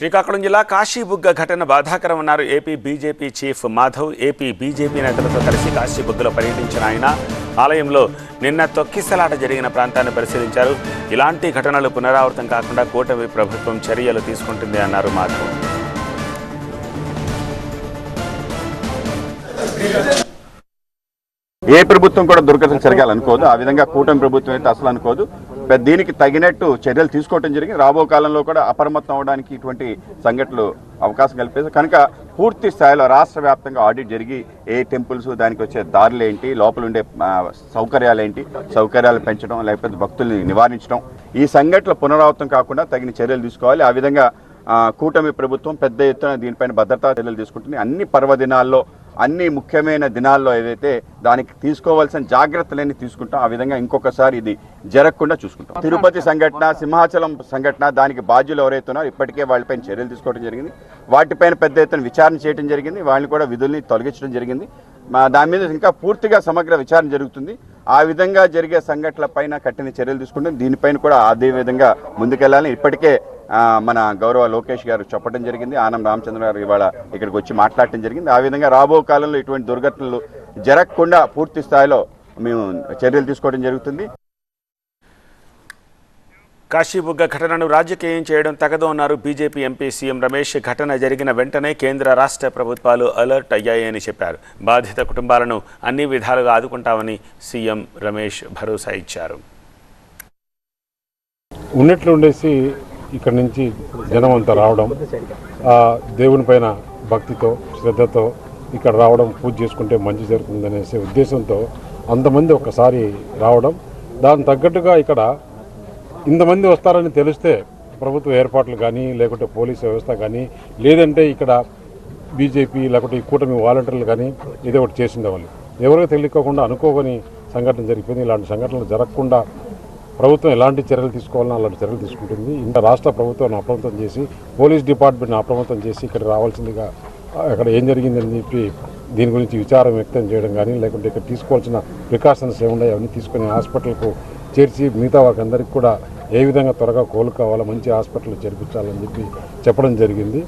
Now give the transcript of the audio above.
శ్రీకాకుళం జిల్లా కాశీబుగ్గ ఘటన బాధాకరం ఉన్నారు AP BJP chief Madhav. AP BJP నేతలతో కలిసి కాశీబుగ్గలో పర్యటించిన ఆయన. ఆలయంలో నిన్న తొక్కిసలాట జరిగిన ప్రాంతాన్ని పరిశీలించారు. ఇలాంటి ఘటనలు పునరావృతం కాకుండా కూటమి ప్రభుత్వం చర్యలు తీసుకుంటుంది అన్నారు మాధవ్. ఏ ప్రభుత్వం కూడా దుర్గతం జరగాలనుకోదు. ఆ విధంగా కూటమి ప్రభుత్వం అయితే అసలు అనుకోదు. దీనికి తగినట్టు చర్యలు తీసుకోవడం జరిగింది. రాబో కాలంలో కూడా అప్రమత్తం అవడానికి ఇటువంటి సంఘటనలు అవకాశం కల్పేసి కనుక పూర్తి స్థాయిలో రాష్ట్ర వ్యాప్తంగా ఆడిట్ జరిగి ఏ టెంపుల్స్ దానికి వచ్చే దారులు ఏంటి లోపల ఉండే సౌకర్యాలు ఏంటి సౌకర్యాలు పెంచడం లేకపోతే భక్తుల్ని నివారించడం ఈ సంఘటనలు పునరావృతం కాకుండా తగిన చర్యలు తీసుకోవాలి. ఆ విధంగా కూటమి ప్రభుత్వం పెద్ద ఎత్తున దీనిపైన భద్రతా చర్యలు తీసుకుంటుంది. అన్ని పర్వదినాల్లో అన్ని ముఖ్యమైన దినాల్లో ఏదైతే దానికి తీసుకోవాల్సిన జాగ్రత్తలన్నీ తీసుకుంటాం ఆ విధంగా ఇంకొకసారి ఇది జరగకుండా చూసుకుంటాం. తిరుపతి సంఘటన సింహాచలం సంఘటన దానికి బాధ్యులు ఎవరైతే ఉన్నారో ఇప్పటికే వాళ్ళపైన చర్యలు తీసుకోవడం జరిగింది. వాటిపైన పెద్ద ఎత్తున విచారణ చేయడం జరిగింది. వాళ్ళని కూడా విధుల్ని తొలగించడం జరిగింది. మా దాని మీద ఇంకా పూర్తిగా సమగ్ర విచారణ జరుగుతుంది. ఆ విధంగా జరిగే సంఘటనల పైన కఠిన చర్యలు తీసుకుంటే. దీనిపైన కూడా అదే విధంగా ముందుకెళ్ళాలని ఇప్పటికే మన గౌరవ లోకేష్ గారు చెప్పడం జరిగింది. ఆనం రామచంద్ర గారు ఇవాళ ఇక్కడికి వచ్చి మాట్లాడటం జరిగింది. ఆ విధంగా రాబో కాలంలో ఇటువంటి దుర్ఘటనలు జరగకుండా పూర్తి స్థాయిలో మేము చర్యలు తీసుకోవడం జరుగుతుంది. కాశీబుగ్గ ఘటనను రాజకీయం చేయడం తగదు అన్నారు బీజేపీ ఎంపీ సీఎం రమేష్. ఘటన జరిగిన వెంటనే కేంద్ర రాష్ట్ర ప్రభుత్వాలు అలర్ట్ అయ్యాయని చెప్పారు. బాధిత కుటుంబాలను అన్ని విధాలుగా ఆదుకుంటామని సీఎం రమేష్ భరోసా ఇచ్చారు. ఉన్నట్లు ఉండేసి ఇక్కడ నుంచి జనం అంతా రావడం దేవుని పైన భక్తితో శ్రద్ధతో ఇక్కడ రావడం పూజ చేసుకుంటే మంచి జరుగుతుందనేసే ఉద్దేశంతో అంతమంది ఒకసారి రావడం. దాని తగ్గట్టుగా ఇక్కడ ఇంతమంది వస్తారని తెలిస్తే ప్రభుత్వ ఏర్పాట్లు కానీ లేకుంటే పోలీస్ వ్యవస్థ కానీ లేదంటే ఇక్కడ బీజేపీ లేకుంటే ఈ కూటమి వాలంటీర్లు కానీ ఏదో ఒకటి చేసిండేవాళ్ళు. ఎవరికి తెలియకోకుండా అనుకోని సంఘటన జరిగిపోయింది. ఇలాంటి సంఘటనలు జరగకుండా ప్రభుత్వం ఎలాంటి చర్యలు తీసుకోవాలని అలాంటి చర్యలు తీసుకుంటుంది. ఇంకా రాష్ట్ర ప్రభుత్వాన్ని అప్రమత్తం చేసి పోలీస్ డిపార్ట్మెంట్ని అప్రమత్తం చేసి ఇక్కడ రావాల్సిందిగా అక్కడ ఏం జరిగిందని చెప్పి దీని గురించి విచారం వ్యక్తం చేయడం కానీ లేకుంటే ఇక్కడ తీసుకోవాల్సిన ప్రికాషన్స్ ఏమున్నాయి అవన్నీ తీసుకుని హాస్పిటల్కు చేర్చి మిగతా వారికి కూడా ఏ విధంగా త్వరగా కోలుకోవాలో మంచి హాస్పిటల్ చేర్పించాలని చెప్పి చెప్పడం జరిగింది.